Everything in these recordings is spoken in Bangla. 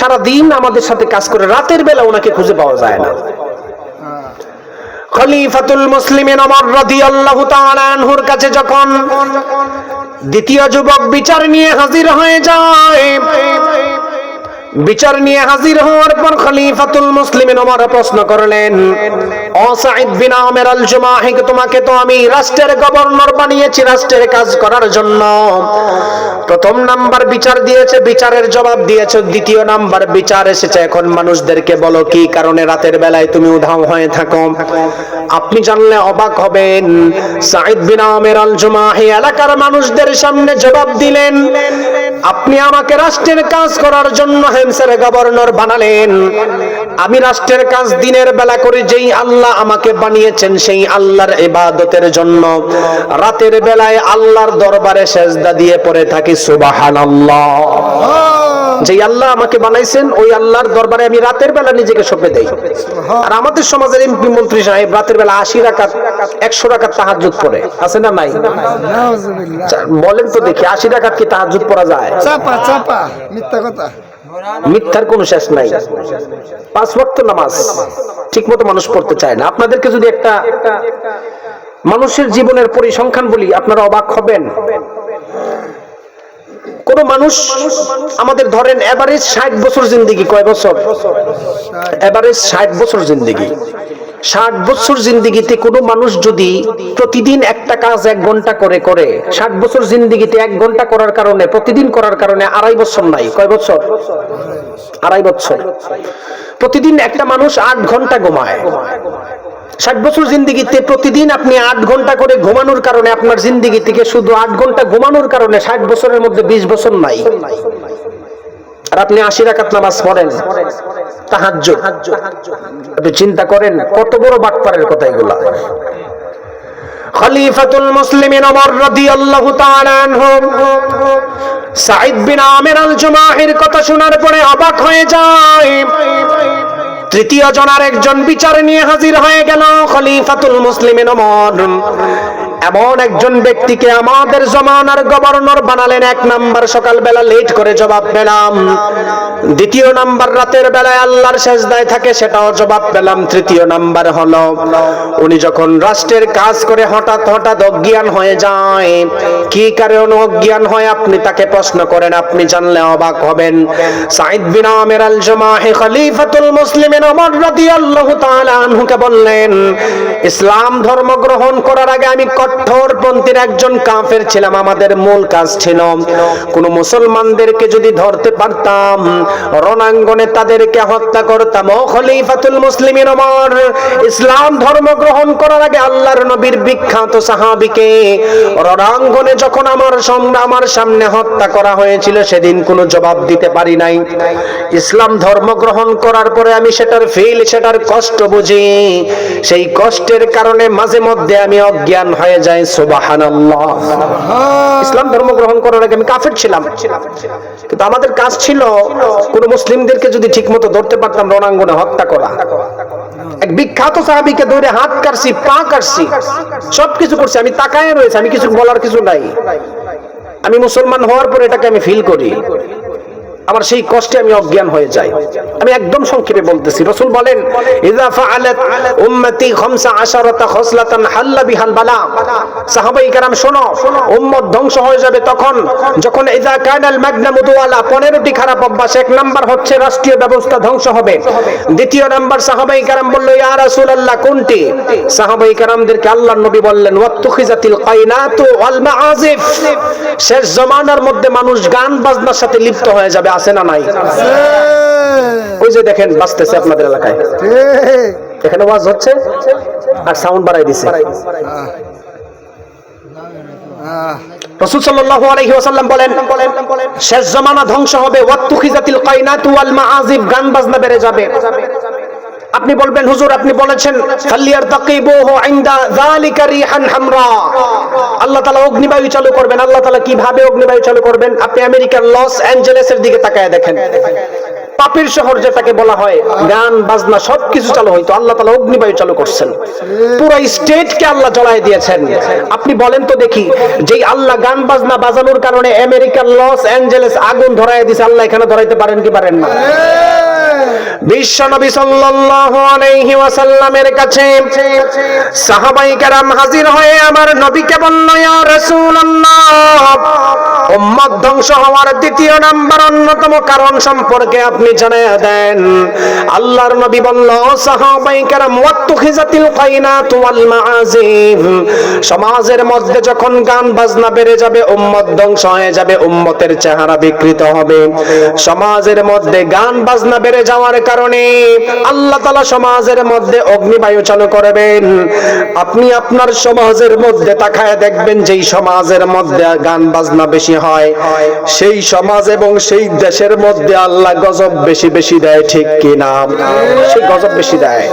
সারা দিন আমাদের সাথে কাজ করে, রাতের বেলা ওনাকে খুঁজে পাওয়া যায় না। খলিফাতুল মুসলিমিন ওমর রাদিয়াল্লাহু তাআলা আনহুর কাছে যখন দ্বিতীয় যুবক বিচার নিয়ে হাজির হয়ে যায় বিচার নিয়ে হাজির হওয়ার পর খলিফাতুল মুসলিমিন ওমর প্রশ্ন করলেন, ও সাঈদ বিন আমের আল জুমাহি তোমাকে তো আমি রাষ্ট্রের গভর্নর বানিয়েছি রাষ্ট্রের কাজ করার জন্য। প্রথম নাম্বার বিচার দিয়েছে, বিচারের জবাব দিয়েছে, দ্বিতীয় নাম্বার বিচার এসেছে। এখন মানুষদেরকে বলো, কি কারণে রাতের বেলায় তুমি উধাও হয়ে থাকো? আপনি জানলে অবাক হবেন। সাঈদ বিন আমের আল জুমাহি এলাকার মানুষদের সামনে জবাব দিলেন আপনি আমাকে রাষ্ট্রের কাজ করার জন্য হেমসের গভর্নর বানালেন। আমি রাষ্ট্রের কাজ দিনের বেলা করে যেই আল্লাহ আমাকে বানিয়েছেন, সেই আল্লাহর ইবাদতের জন্য। রাতের বেলায় আল্লাহর দরবারে সেজদা দিয়ে পড়ে থাকি, সুবহানাল্লাহ। যে আল্লাহ আমাকে বানাইছেন ওই আল্লাহর দরবারে আমি রাতের বেলা নিজেকে সঁপে দেই। আর আমাদের সমাজের এমপি মন্ত্রী সাহেব রাতের বেলা আশি রাকাত একশো রাকাত তাহাজুদ পড়ে। আছে না নাই? বলেন তো দেখি আশি রাকাত কি তাহাজুদ পড়া যায়? চাপা চাপা মিথ্যা কথা। মিথ্যার কোনো শেষ নাই। পাঁচ ওয়াক্ত নামাজ ঠিক মতো মানুষ পড়তে চায় না। আপনাদেরকে যদি একটা মানুষের জীবনের পরিসংখ্যান বলি আপনারা অবাক হবেন। কোন মানুষ আমাদের ধরেন এভারেজ ষাট বছর জিন্দিগি, কয় বছর? এভারেজ ষাট বছর জিন্দিগি। ষাট বছর জিন্দিগিতে কোনো মানুষ যদি প্রতিদিন একটা কাজ এক ঘণ্টা করে করে, ষাট বছর জিন্দিগিতে এক ঘণ্টা করার কারণে, প্রতিদিন করার কারণে আড়াই বছর নাই, কয় বছর? আড়াই বছর। প্রতিদিন একটা মানুষ আট ঘণ্টা ঘুমায়। ষাট বছর জিন্দিগিতে প্রতিদিন আপনি আট ঘণ্টা করে ঘুমানোর কারণে আপনার জিন্দিগি থেকে শুধু আট ঘণ্টা ঘুমানোর কারণে ষাট বছরের মধ্যে বিশ বছর নাই। আর আপনি আশি রাকাত নামাজ পড়েন। তাহাজ্জুদ। আপনি চিন্তা করেন, কত বড় বাটপারের কথা এগুলা। খলিফাতুল মুসলিমিন ওমর রাদিয়াল্লাহু তাআলা আনহু। সাঈদ বিন আমির আল জুমাহির কথা শোনার পরে অবাক হয়ে যায়। তৃতীয় জনার একজন বিচার নিয়ে হাজির হয়ে গেল খলিফাতুল মুসলিমিন ওমর। এমন একজন ব্যক্তিকে আমাদের জমানার গভর্নর বানালেন, এক নাম্বার সকালবেলা লেট করে জবাব পেলাম। দ্বিতীয় নাম্বার রাতের বেলায় আল্লাহর সেজদায় থাকে, সেটাও জবাব পেলাম। তৃতীয় নাম্বার হলো, উনি যখন রাষ্ট্রের কাজ করে হঠাৎ হঠাৎ অজ্ঞান হয়ে যায়, কি কারণে অজ্ঞান হয় আপনি তাকে প্রশ্ন করেন, আপনি জানলে অবাক হবেন। সাইদ বিন আমির আল জমাহি খলিফাতুল মুসলিমিন ওমর রাদিয়াল্লাহু তাআলা আনহুকে বললেন, ইসলাম ধর্ম গ্রহণ করার আগে আমি কঠোরপন্থীর একজন কাফের ছিলাম, আমাদের মূল কাজ ছিল কোন মুসলমানদেরকে যদি ধরতে পারতাম, রণাঙ্গনে তাদেরকে হত্যা করতাম। ও খলিফাতুল মুসলিমিন ওমর, ইসলাম ধর্ম গ্রহণ করার আগে আল্লাহর নবীর বিখ্যাত সাহাবীকে রণাঙ্গনে যখন আমার সঙ্গে আমার সামনে হত্যা করা হয়েছিল, সেদিন কোনো জবাব দিতে পারি নাই। ইসলাম ধর্ম গ্রহণ করার পরে আমি সেটার ফিল সেটার কষ্ট বুঝি। সেই কষ্টের কারণে মাঝে মধ্যে আমি অজ্ঞান হয়ে যাই সুবহানাল্লাহ। ইসলাম ধর্ম গ্রহণ করার আগে আমি কাফের ছিলাম। কিন্তু আমাদের কাজ ছিল কোন মুসলিমদেরকে যদি ঠিকমতো ধরতে পারতাম রণাঙ্গনে হত্যা করা। এক বিখ্যাত সাহাবীকে ধরে হাত কাটছি পা কাটছি সবকিছু করছি আমি তাকায় রয়েছে আমি কিছু বলার কিছু নাই। আমি মুসলমান হওয়ার পর এটাকে আমি ফিল করি। আমার সেই কষ্টে আমি অজ্ঞান হয়ে যাই। আমি একদম সংক্ষেপে বলতেছি, রসুল বলেন ধ্বংস হবে। দ্বিতীয় নাম্বার, সাহাবাই কোনটি? সাহাবাই নবী বললেন শেষ জমানার মধ্যে মানুষ গান বাজনার সাথে লিপ্ত হয়ে যাবে আছে না নাই? ওই যে দেখেন বাঁচতেছে আপনাদের এলাকায়। এখানে ওয়াজ হচ্ছে আর সাউন্ড বাড়াই দিছে। রাসূল সাল্লাল্লাহু আলাইহি ওয়াসাল্লাম বলেন শেষ জমানা ধ্বংস হবে ওয়াত্তুখিজাতিল ওয়াল গান বাজনা বেড়ে যাবে। আপনি বলবেন, হুজুর, আপনি বলেছেন ইনদা যালিকা রিহান হামরা আল্লাহ তাআলা অগ্নিবায়ু চালু করবেন। আল্লাহ তাআলা কীভাবে অগ্নিবায়ু চালু করবেন? আপনি আমেরিকার লস অ্যাঞ্জেলেসের দিকে তাকায় দেখেন। পাপের শহর যেটাকে বলা হয়, গান, বাজনা, সবকিছু চালু হইতো। আল্লাহ তালা অগ্নিবায়ু চালু করছেন। পুরো স্টেটকে আল্লাহ জ্বলাই দিয়েছেন। আপনি বলেন তো দেখি যে আল্লাহ গান, বাজনা বাজানোর কারণে আমেরিকার লস অ্যাঞ্জেলেস আগুন ধরাই দিছে, আল্লাহ এখানে ধরাইতে পারেন কি পারেন না? বিশ্ব নবী সাল্লাল্লাহু আলাইহি ওয়াসাল্লামের কাছে সাহাবাই হাজির হয়ে আমার রাসূলুল্লাহ, উম্মত ধ্বংস হওয়ার দ্বিতীয় নাম্বার অন্যতম কারণ সম্পর্কে আপনি দেন। আল্লাহর নবী বলল সাহাবাই ওয়াত্তুখিজাতিল কাইনাত ওয়াল মাআজিফ সমাজের মধ্যে যখন গান বাজনা বেড়ে যাবে, উম্মত ধ্বংস হয়ে যাবে, উম্মতের চেহারা বিকৃত হবে। সমাজের মধ্যে গান বাজনা বেড়ে যাওয়ার কারণে আল্লাহ তালা সমাজের মধ্যে অগ্নিবায়ু চালু করবেন। আপনি আপনার সমাজের মধ্যে তাকায় দেখবেন যেই সমাজের মধ্যে গান বাজনা বেশি হয়, সেই সমাজ এবং সেই দেশের মধ্যে আল্লাহ গজব বেশি বেশি দেয়, ঠিক কিনা সেই গজব বেশি দেয়।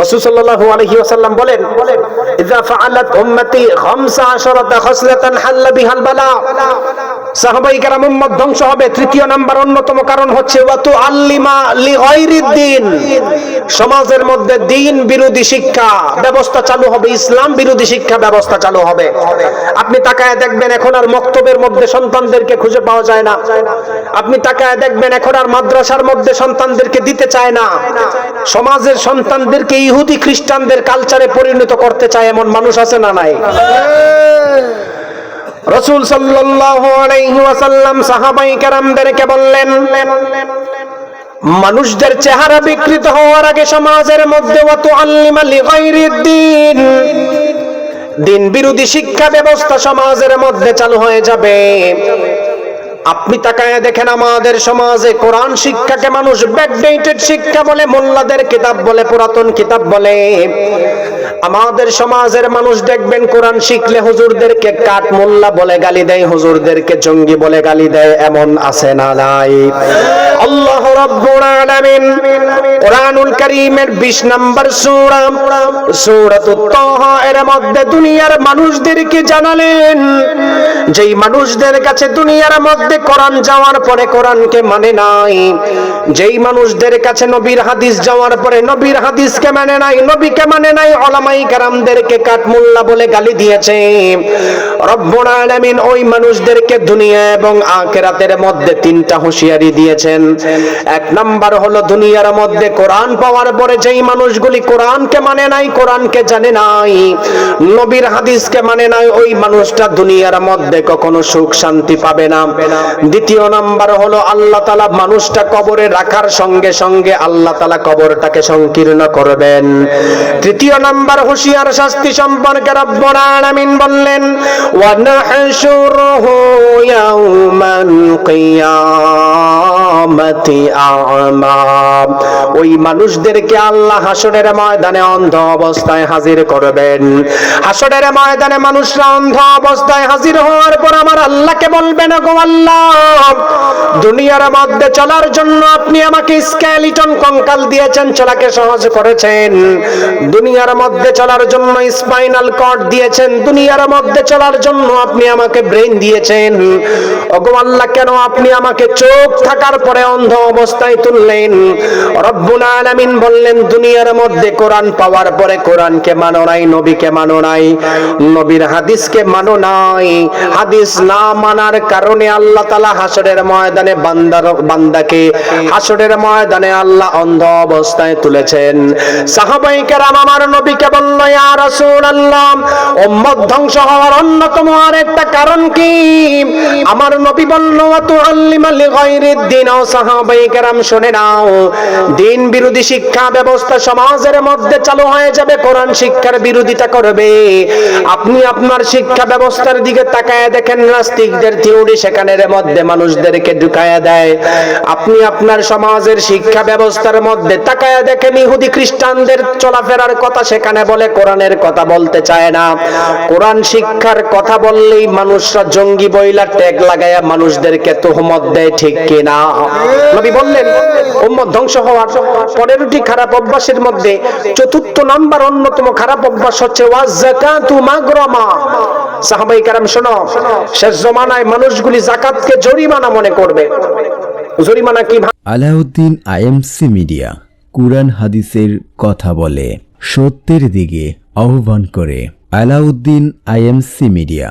রাসূল সাল্লাল্লাহু আলাইহি ওয়াসাল্লাম বলেন, ইযা ফাআলাত উম্মতি 15 খসলাতান হাল্লা বিহাল বালা। সাহাবাই কেরাম উম্মত ধ্বংস হবে। তৃতীয় নাম্বার অন্যতম কারণ হচ্ছে, ওয়াতু আল্লিমা লি দিন। সমাজের মধ্যে দিন বিরোধী শিক্ষা ব্যবস্থা চালু হবে, ইসলাম বিরোধী শিক্ষা ব্যবস্থা চালু হবে। আপনি তাকায় দেখবেন এখন আর মক্তবের মধ্যে সন্তানদেরকে খুঁজে পাওয়া যায় না। আপনি তাকায় দেখবেন এখন আর মাদ্রাসার মধ্যে সন্তানদেরকে দিতে চায় না। সমাজের সন্তানদেরকে ইহুদি খ্রিস্টানদের কালচারে পরিণত করতে চায় এমন মানুষ আছে না নাই? রসুল ওয়াসাল্লাম সাহাবাই কারামদেরকে বললেন, মানুষদের চেহারা বিকৃত হওয়ার আগে সমাজের মধ্যে অত আল্লিমালি দিন দিন বিরোধী শিক্ষা ব্যবস্থা সমাজের মধ্যে চালু হয়ে যাবে। আপনি তাকায় দেখেন আমাদের সমাজে কোরআন শিক্ষাকে মানুষ ব্যাকডেটেড শিক্ষা বলে, মোল্লাদের কিতাব বলে, পুরাতন কিতাব বলে। আমাদের সমাজের মানুষ দেখবেন কোরআন শিখলে হুজুরদেরকে কাঠ মোল্লা বলে গালি দেয়, হুজুরদেরকে জঙ্গি বলে গালি দেয়, এমন আছে না নাই? আল্লাহ রাব্বুল আলামিন কোরআনুল কারীমের 20 নম্বর সূরা সূরাতুত তাহা এর মধ্যে দুনিয়ার মানুষদেরকে জানালেন, যেই মানুষদের কাছে দুনিয়ার মধ্যে কোরআন যাওয়ার পরে কোরআনকে মানে নাই। যেই মানুষদের কাছে নবীর হাদিস যাওয়ার পরে নবীর হাদিসকে মানে নাই, নবীকে মানে নাই, ওলামাই কারামদেরকে কাঠমুল্লা বলে গালি দিয়েছে। রব্বুল আলামিন ওই মানুষদেরকে দুনিয়া এবং আখিরাতের মধ্যে তিনটা হুঁশিয়ারি দিয়েছেন। এক নাম্বার হলো দুনিয়ার মধ্যে কোরআন পাওয়ার পরে যেই মানুষগুলি কোরআনকে মানে নাই, কোরআনকে জানে নাই, নবীর হাদিসকে মানে নাই, ওই মানুষটা দুনিয়ার মধ্যে কখনো সুখ শান্তি পাবে না। দ্বিতীয় নাম্বার হলো আল্লাহ তালা মানুষটা কবরে রাখার সঙ্গে সঙ্গে আল্লাহ তালা কবরটাকে সংকীর্ণ করবেন। তৃতীয় নাম্বার হুঁশিয়ার শাস্তি সম্পর্কে রব্বুল আলামিন বললেন ওই মানুষদেরকে আল্লাহ হাসরের ময়দানে অন্ধ অবস্থায় হাজির করবেন। হাসরের ময়দানে মানুষরা অন্ধ অবস্থায় হাজির হওয়ার পর আমার আল্লাহকে বলবেন গো আল্লাহ দুনিয়ার মধ্যে চলার জন্য আপনি আমাকে স্কেলিটন কঙ্কাল দিয়েছেন, চলাকে সহজ করেছেন। দুনিয়ার মধ্যে চলার জন্য স্পাইনাল কর্ড দিয়েছেন, দুনিয়ার মধ্যে চলার জন্য আপনি আমাকে ব্রেন দিয়েছেন। ওগো আল্লাহ, কেন আপনি আমাকে চোখ থাকার পরে অন্ধ অবস্থায় তুললেন? রব্বুল আলামিন বললেন, দুনিয়ার মধ্যে কোরআন পাওয়ার পরে কোরআনকে মানো নাই, নবীকে মানো নাই, নবীর হাদিসকে মানো নাই। হাদিস না মানার কারণে আল্লাহ তাআলা হাসরের ময়দানে বান্দার বান্দাকে হাসরের ময়দানে আল্লাহ অন্ধ অবস্থায় তুলেছেন। সাহাবাই কেরাম আমার নবীকে বলল উম্মত ধ্বংস হওয়ার অন্যতম কারণ কি? আমার নবী বলল ও সাহাবাই কেরাম, শুনে নাও, দিন বিরোধী শিক্ষা ব্যবস্থা সমাজের মধ্যে চালু হয়ে যাবে, কোরআন শিক্ষার বিরোধিতা করবে। আপনি আপনার শিক্ষা ব্যবস্থার দিকে তাকায় দেখেন, নাস্তিকদের থিওরি সেখানের মধ্যে মানুষদেরকে ঢুকায় দেয়। আপনি আপনার সমাজের শিক্ষা ব্যবস্থার মধ্যে তাকায় দেখেন, ইহুদি খ্রিস্টানদের চলাফেরার কথা সেখানে বলে, কোরআনের কথা বলতে চায় না। কোরআন শিক্ষার কথা বললেই মানুষরা জঙ্গি বইলা ট্যাগ লাগায়া মানুষদেরকে তোহমত দেয়, ঠিক কিনা? নবী বললেন, উম্মত ধ্বংস হওয়ার পনেরোটি খারাপ অভ্যাসের মধ্যে চতুর্থ নাম্বার অন্যতম খারাপ অভ্যাস হচ্ছে ওয়াজ যাকাতু মাগরামা। সাহাবাই কারাম, শোনো, শেষ জমানায় মানুষগুলি জাকাতকে জরিমানা মনে করবে। জরিমানা কি আলাউদ্দিন আইএমসি মিডিয়া কুরআন হাদিসের কথা বলে সত্যের দিকে আহ্বান করে। Alauddin IMC media